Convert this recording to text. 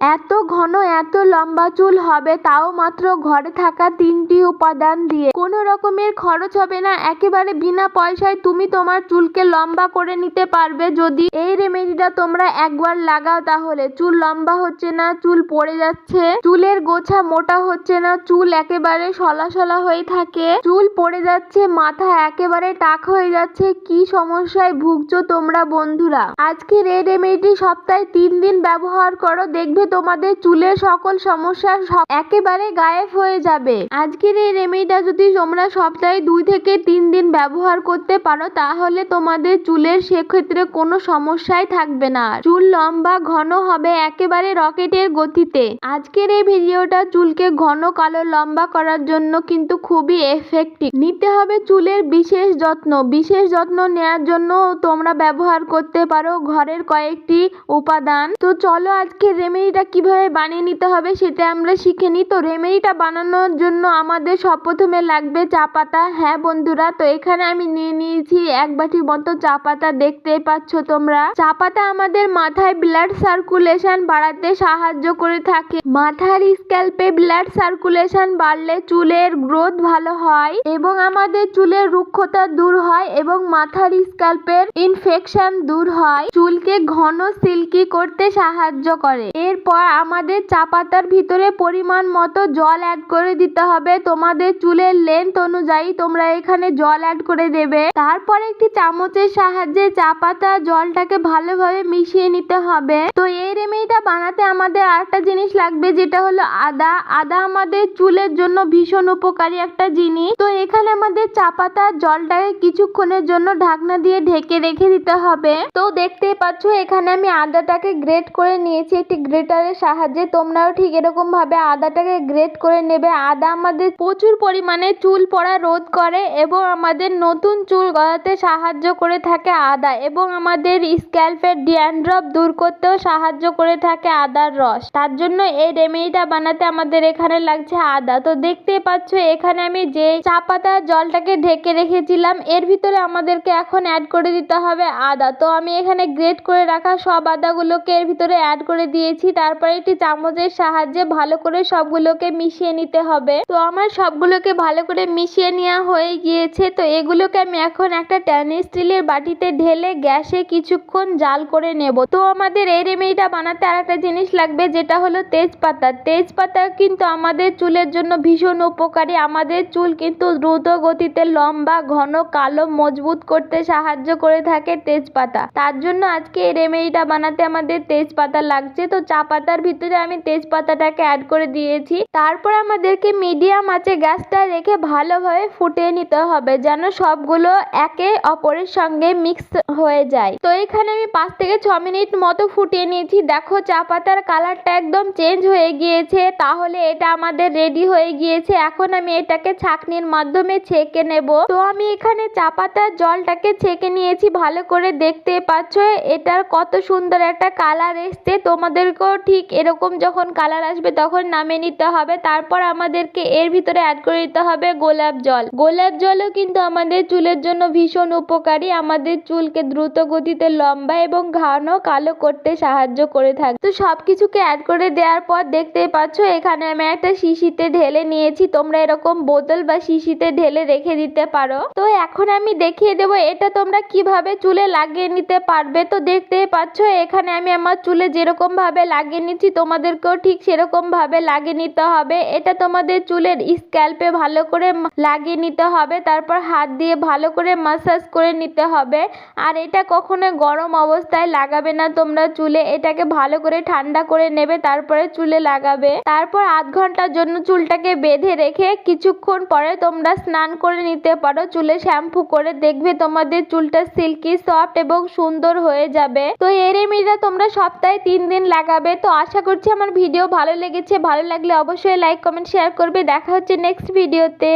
এত ঘন, এত লম্বা চুল হবে, তাও মাত্র ঘরে থাকা তিনটি উপাদান দিয়ে। কোনো রকমের খরচ হবে না, একেবারে বিনা পয়সায় তুমি তোমার চুলকে লম্বা করে নিতে পারবে। যদি এই রেমেডিটা তোমরা একবার লাগাও তাহলে, চুল লম্বা হচ্ছে না, চুল পড়ে যাচ্ছে, চুলের গোছা মোটা হচ্ছে না, চুল একেবারে সলা সলা হয়ে থাকে, চুল পড়ে যাচ্ছে, মাথা একেবারে টাক হয়ে যাচ্ছে, কি সমস্যায় ভুগছো তোমরা বন্ধুরা? আজকের এই রেমেডি সপ্তাহে তিন দিন ব্যবহার করো, দেখবে তোমাদের চুলের সকল সমস্যা একেবারে গায়েব হয়ে যাবে। আজকের এই রেমেডিটা যদি তোমরা সপ্তাহে দুই থেকে তিন দিন ব্যবহার করতে পারো, তাহলে তোমাদের চুলের সেক্ষেত্রে কোনো সমস্যাই থাকবে না। চুল লম্বা, ঘন হবে একেবারে রকেটের গতিতে। আজকের এই ভিডিওটা চুলকে ঘন, কালো, লম্বা করার জন্য কিন্তু খুবই এফেক্টিভ নিতে হবে চুলের বিশেষ যত্ন। বিশেষ যত্ন নেওয়ার জন্য তোমরা ব্যবহার করতে পারো ঘরের কয়েকটি উপাদান। তো চলো আজকে রেমেডিটা কীভাবে বানিয়ে নিতে হবে সেটা আমরা শিখে নিই। তো রেমেডিটা বানানোর জন্য আমাদের সব প্রথমে লাগবে চা পাতা। হ্যাঁ বন্ধুরা, তো এখানে আমি নিয়ে নিয়েছি এক বাটি মতো চা পাতা। দেখতেই পাচ্ছ তোমরা। চা পাতা আমাদের মাথায় ব্লাড সার্কুলেশন বাড়াতে সাহায্য করে থাকে। মাথার স্ক্যাল্পে ব্লাড সার্কুলেশন বাড়লে চুলের গ্রোথ ভালো হয় এবং আমাদের চুলের রুক্ষতা দূর হয় এবং মাথার স্ক্যাল্পের ইনফেকশন দূর হয়। চুলকে ঘন সিল্কি করতে সাহায্য করে। এরপর আমাদের চা পাতার ভিতরে পরিমাণ মতো জল অ্যাড করে দিতে হবে। তোমাদের চুলের লেন্থ অনুযায়ী তোমরা এখানে জল অ্যাড করে দেবে। তারপর একটি চামচের সাহায্যে চা পাতা জলটাকে ভালোভাবে মিশিয়ে নিতে হবে। তো এই রেমেডিটা বানাতে আমাদের আরেকটা জিনিস লাগবে, যেটা হলো আদা। আদা আমাদের চুলের জন্য ভীষণ উপকারী একটা জিনিস। তো এখানে আমাদের চা পাতার জলটাকে কিছুক্ষণের জন্য ঢাকনা দিয়ে ঢেকে রেখে দিতে হবে। তো দেখতেই পাচ্ছ, এখানে আমি আদাটাকে গ্রেট করে নিয়েছি। একটি গ্রেটারের সাহায্যে তোমরাও ঠিক এরকম ভাবে আদাটাকে গ্রেট করে নেবে। আদা আমাদের প্রচুর পরিমাণে চুল পড়া রোধ করে এবং আমাদের নতুন চুল গজাতে সাহায্য করে থাকে আদা এবং আমাদের স্ক্যাল্পের ড্যান্ড্রফ দূর করতেও সাহায্য করে থাকে আদার রস। তার জন্য এই রেমেডিটা বানাতে আমাদের এখানে লাগছে আদা। তো দেখতেই পাচ্ছ, এখানে আমি যে চা পাতার জলটাকে ঢেকে রেখেছিলাম, এর ভিতরে আমাদেরকে এখন অ্যাড করে দিতে হবে আদা। তো আমি এখানে গ্রেট করে রাখা সব আদাগুলোকে এর ভিতরে অ্যাড করে দিয়েছি। তারপরে একটি চামচের সাহায্যে ভালো করে সবগুলোকে মিশিয়ে নিতে হবে। তো আমার সবগুলোকে ভালো করে মিশিয়ে নেওয়া হয়ে গিয়েছে। তো এগুলোকে আমি এখন একটা ট্যানি স্টিলের বাটিতে ঢেলে গ্যাসে কিছুক্ষণ জাল করে নেব। তো আমাদের এই রেমেডিটা বানাতে আর একটা জিনিস লাগবে, যেটা হলো তেজপাতা। তেজপাতা কিন্তু আমাদের চুলের জন্য ভীষণ উপকারী। আমাদের চুল কিন্তু দ্রুত গতিতে লম্বা, ঘন, কালো, মজবুত করতে সাহায্য করে থাকে তেজপাতা। তার জন্য আজকে এই রেমেডিটা বানাতে আমাদের তেজপাতা লাগছে। তো চা পাতার ভিতরে আমি তেজপাতাটাকে অ্যাড করে দিয়েছি। তারপর আমাদেরকে মিডিয়াম আঁচে গ্যাসটা রেখে ভালোভাবে ফুটিয়ে নিতে হবে যেন সবগুলো একে অপরের সঙ্গে মিক্স হয়ে যায়। তো এখানে আমি পাঁচ থেকে ছ মিনিট মতো ফুটিয়ে নিয়েছি। দেখো চা পাতার কালারটা একদম চেঞ্জ হয়ে গিয়েছে। তাহলে এটা আমাদের রেডি হয়ে গিয়েছে। এখন আমি এটাকে ছাঁকনির মাধ্যমে ছেঁকে নেব। তো আমি এখানে চা পাতার জলটাকে ছেঁকে নিয়েছি। ভালো করে দেখতে পাচ্ছ, এটার কত সুন্দর একটা কালার এসছে। তোমাদেরকেও ঠিক এরকম যখন কালার আসবে তখন নামে নিতে হবে। তারপর আমাদেরকে এর ভিতরে অ্যাড করে দিতে হবে গোলাপ জল। গোলাপ জলও কিন্তু আমাদের চুলের জন্য ভীষণ উপকারী। আমাদের চুলকে দ্রুত গতিতে লম্বা এবং ঘন কালো করতে সাহায্য করে থাকে। তো সবকিছুকে অ্যাড করে দেওয়ার পর দেখতেই পাচ্ছ, এখানে আমি একটা শিশিতে ঢেলে নিয়েছি। তোমরা এরকম বোতল বা শিশিতে ঢেলে রেখে দিতে পারো। তো এখন আমি দেখিয়ে দেবো, এটা তোমরা কীভাবে চুলে লাগিয়ে নিতে পারবে? তো দেখতেই পাচ্ছ, এখানে আমি আমার চুলে যেরকম ভাবে লাগিয়ে নিচ্ছি, তোমাদেরকেও ঠিক সেরকম ভাবে লাগিয়ে নিতে হবে। এটা তোমাদের চুলের স্ক্যাল্পে ভালো করে লাগিয়ে নিতে হবে। তারপর হাত দিয়ে ভালো করে মাসাজ করে নিতে হবে। আর এটা কখনো গরম অবস্থায় লাগাবে না তোমরা চুলে। এটাকে ভালো করে ঠান্ডা করে নেবে, তারপরে চুলে লাগাবে। তারপর আধ ঘণ্টার জন্য চুলটাকে বেঁধে রেখে কিছুক্ষণ পরে তোমরা স্নান করে নিতে পারো। চুলে শ্যাম্পু করে দেখবে তোমাদের চুলটা সিল্কি সফট এবং সুন্দর হয়ে যাবে। তো এই রেমেডিটা তোমরা সপ্তাহে তিন দিন লাগাবে। তো আশা করছি আমার ভিডিও ভালো লেগেছে। ভালো লাগলে অবশ্যই লাইক কমেন্ট শেয়ার করবে। দেখা হচ্ছে নেক্সট ভিডিওতে